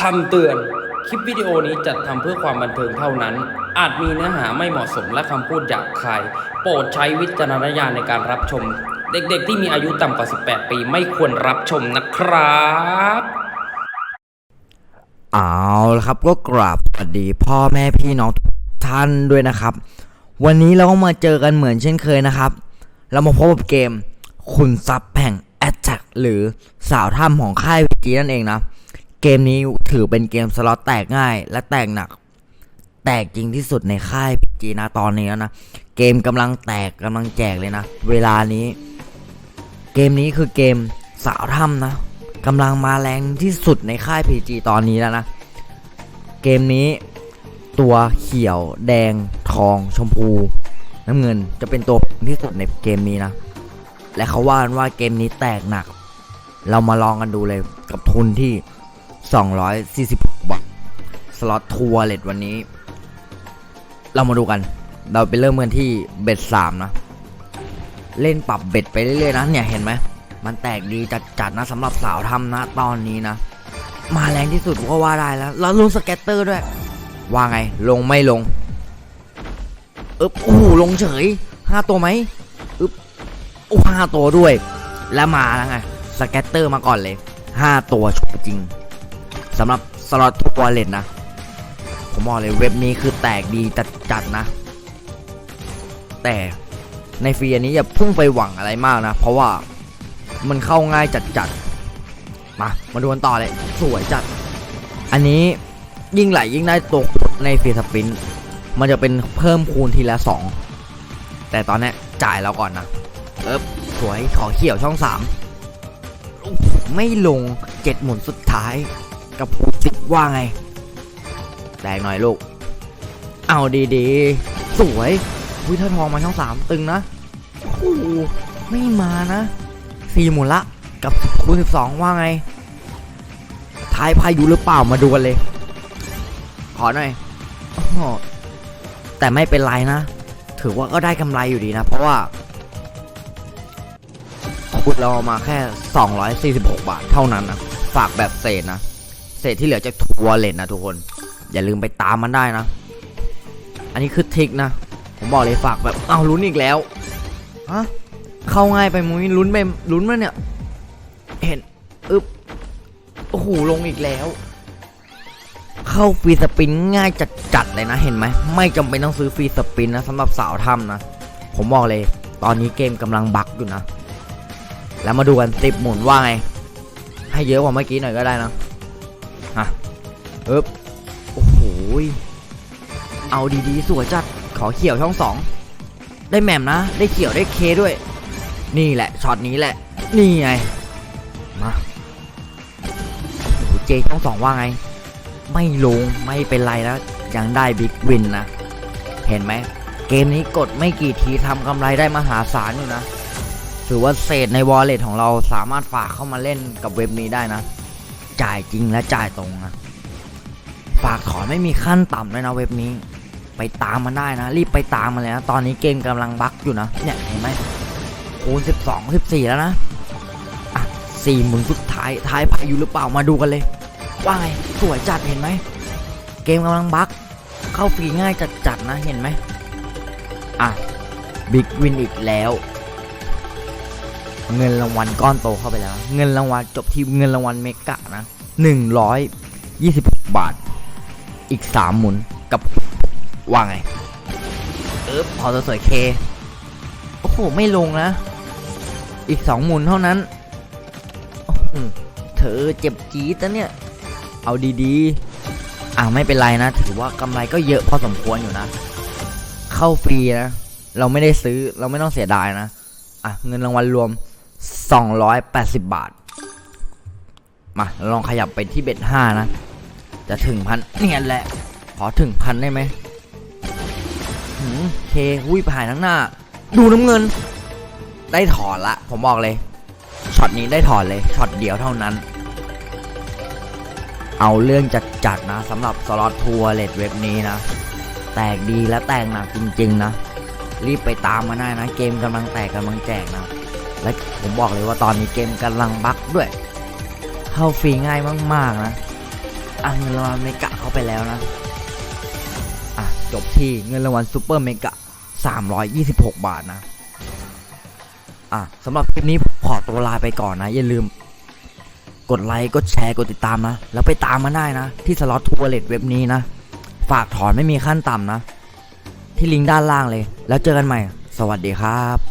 คำเตือน คลิปวิดีโอนี้จัดทำเพื่อความบันเทิงเท่านั้น อาจมีเนื้อหาไม่เหมาะสมและคำพูดหยาบคาย โปรดใช้วิจารณญาณในการรับชม เด็กๆที่มีอายุต่ำกว่า 18 ปีไม่ควรรับชมนะครับ เอาละครับก็กราบสวัสดีพ่อแม่พี่น้องทุกท่านด้วยนะครับ วันนี้เราก็มาเจอกันเหมือนเช่นเคยนะครับ เรามาพบกับเกมขุนทรัพย์แห่งแอตแทกหรือสาวถ้ำของค่ายพีจีนั่นเองนะ เกมนี้ถือเป็นเกมสล็อตแตกง่ายและแตกหนัก แตกจริงที่สุดในค่ายพีจีนะตอนนี้แล้วนะ เกมกำลังแตกกำลังแจกเลยนะ เวลานี้ เกมนี้คือเกมสาวถ้ำนะกำลังมาแรงที่สุดในค่าย PG ตอนนี้แล้วนะ เกมนี้ตัวเขียว แดง ทอง ชมพู น้ำเงินจะเป็นตัวที่สุดในเกมนี้นะ และเขาว่ากันว่าเกมนี้แตกหนัก เรามาลองกันดูเลยกับทุนที่ 240บาทสล็อตทัวร์เลตวันนี้ เรามาดูกัน เราไปเริ่มกันที่เบ็ดสามนะ เล่นปรับเบ็ดไปเรื่อยๆนะเนี่ยเห็นไหม มันแตกดีจัดๆนะสำหรับสาวทำนะตอนนี้นะ มาแรงที่สุดก็ว่าได้แล้ว แล้วลงสแกตเตอร์ด้วย ว่าไงลงไม่ลงอึ๊บโอ้ลงเฉยห้าตัวไหมอึ๊บโอ้ห้าตัวด้วย แล้วมาแล้วไงสแกตเตอร์มาก่อนเลยห้าตัวชุดจริง สำหรับสล็อตทัวร์เลนนะ ผมบอกเลยเว็บนี้คือแตกดีจัดๆนะ แต่ในฟรีอันนี้อย่าพุ่งไปหวังอะไรมากนะ เพราะว่ามันเข้าง่ายจัดๆมา มาดูกันต่อเลย สวยจัด อันนี้ยิ่งไหลยิ่งได้ตัวในฟรีสปิน มันจะเป็นเพิ่มคูณทีละ 2 แต่ตอนนี้จ่ายแล้วก่อนนะเอ๊บสวยขอเขี่ยวช่อง 3 ไม่ลงเจ็ดหมุนสุดท้าย กับผูติดว่าไงแดงหน่อยลูก เอาดีๆ สวยวิถ้าทองมาช่องสามตึงนะโอ้ไม่มานะสี่หมุนละ กับคูณสิบสองว่าไง ท้ายพายุหรือเปล่ามาดูกันเลย ขอหน่อยอแต่ไม่เป็นไรนะ ถือว่าก็ได้กำไรอยู่ดีนะ เพราะว่าคูณเรามาแค่ 246 บาทเท่านั้นนะ ฝากแบบเศษนะ เศษที่เหลือจากทัวร์เลนนะทุกคน อย่าลืมไปตามมันได้นะ อันนี้คือทิกนะ ผมบอกเลยฝากแบบอ้าวลุ้นอีกแล้วฮะเข้าง่ายไปมุ้ยลุ้นไปลุ้นมาเนี่ย เห็นอึบโอ้โหลงอีกแล้ว เข้าฟรีสปินง่ายจัดๆเลยนะเห็นไหมไม่จำเป็นต้องซื้อฟรีสปินนะสำหรับสาวถ้ำนะ ผมบอกเลย ตอนนี้เกมกำลังบักอยู่นะ แล้วมาดูกันติบหมุนว่าไง ให้เยอะกว่าเมื่อกี้หน่อยก็ได้นะ ฮะอึบโอ้โหเอาดีๆสวยจัดขอเขียวช่องสองได้แหม่มนะ ได้เขียวได้เคด้วย นี่แหละช็อตนี้แหละ นี่ไงมาโอ้โหเจช่องสองว่าไง ไม่ลงไม่เป็นไรแล้วยังได้บิ๊กวินนะ เห็นไหมเกมนี้กดไม่กี่ทีทำกำไรได้มหาศาลอยู่นะ ถือว่าเศษในวอลเล็ตของเราสามารถฝากเข้ามาเล่นกับเว็บนี้ได้นะ จ่ายจริงและจ่ายตรงนะฝากถอนไม่มีขั้นต่ำเลยนะเว็บนี้ ไปตามมันได้นะ รีบไปตามมันเลยนะ ตอนนี้เกมกำลังบั๊กอยู่นะเนี่ยเห็นไหมคูณ12 14 แล้วนะ อะสี่หมุนสุดท้ายท้ายพายุหรือเปล่ามาดูกันเลย ว่าไงสวยจัดเห็นไหมเกมกำลังบั๊กเข้าฟรีง่ายจัดๆนะเห็นไหมอะบิ๊กวินอีกแล้ว เงินรางวัลก้อนโตเข้าไปแล้ว เงินรางวัลจบที่เงินรางวัลเมกะนะ126บาท อีก3หมุนกับว่าไง เออพอสวยเค โอ้โห ไม่ลงนะ อีก2หมุนเท่านั้นเธอเจ็บจี๊ดนะเนี่ย เอาดีๆ อ่าไม่เป็นไรนะ ถือว่ากำไรก็เยอะพอสมควรอยู่นะ เข้าฟรีนะ เราไม่ได้ซื้อ เราไม่ต้องเสียดายนะ อะ เงินรางวัลรวม 280 บาท มาลองขยับไปที่เบ็ดห้านะ จะถึงพันเนี่ยแหละ ขอถึงพันได้ไหมหืมเคอุ้ยผ่านทั้งหน้า ดูน้ำเงิน ได้ถอนละ ผมบอกเลย ช็อตนี้ได้ถอนเลย ช็อตเดียวเท่านั้น เอาเรื่องจัดจัดๆนะสำหรับสล็อตทัวร์เลดเว็บนี้นะ แตกดีและแตกหนักจริง ๆ นะ รีบไปตามมาได้นะ เกมกำลังแตกกำลังแจกนะ และผมบอกเลยว่าตอนนี้เกมกำลังบั๊กด้วย เข้าฟรีง่ายมากๆนะอะเงินรางวัลเมกะเข้าไปแล้วนะอะจบที่เงินรางวัลซูเปอร์เมกะ 326 บาทนะอะสำหรับคลิปนี้ขอตัวลาไปก่อนนะ อย่าลืม กดไลค์ กดแชร์ กดติดตามนะ แล้วไปตามมาได้นะ ที่สล็อตทัวร์เลตเว็บนี้นะ ฝากถอนไม่มีขั้นต่ำนะ ที่ลิงก์ด้านล่างเลย แล้วเจอกันใหม่ สวัสดีครับ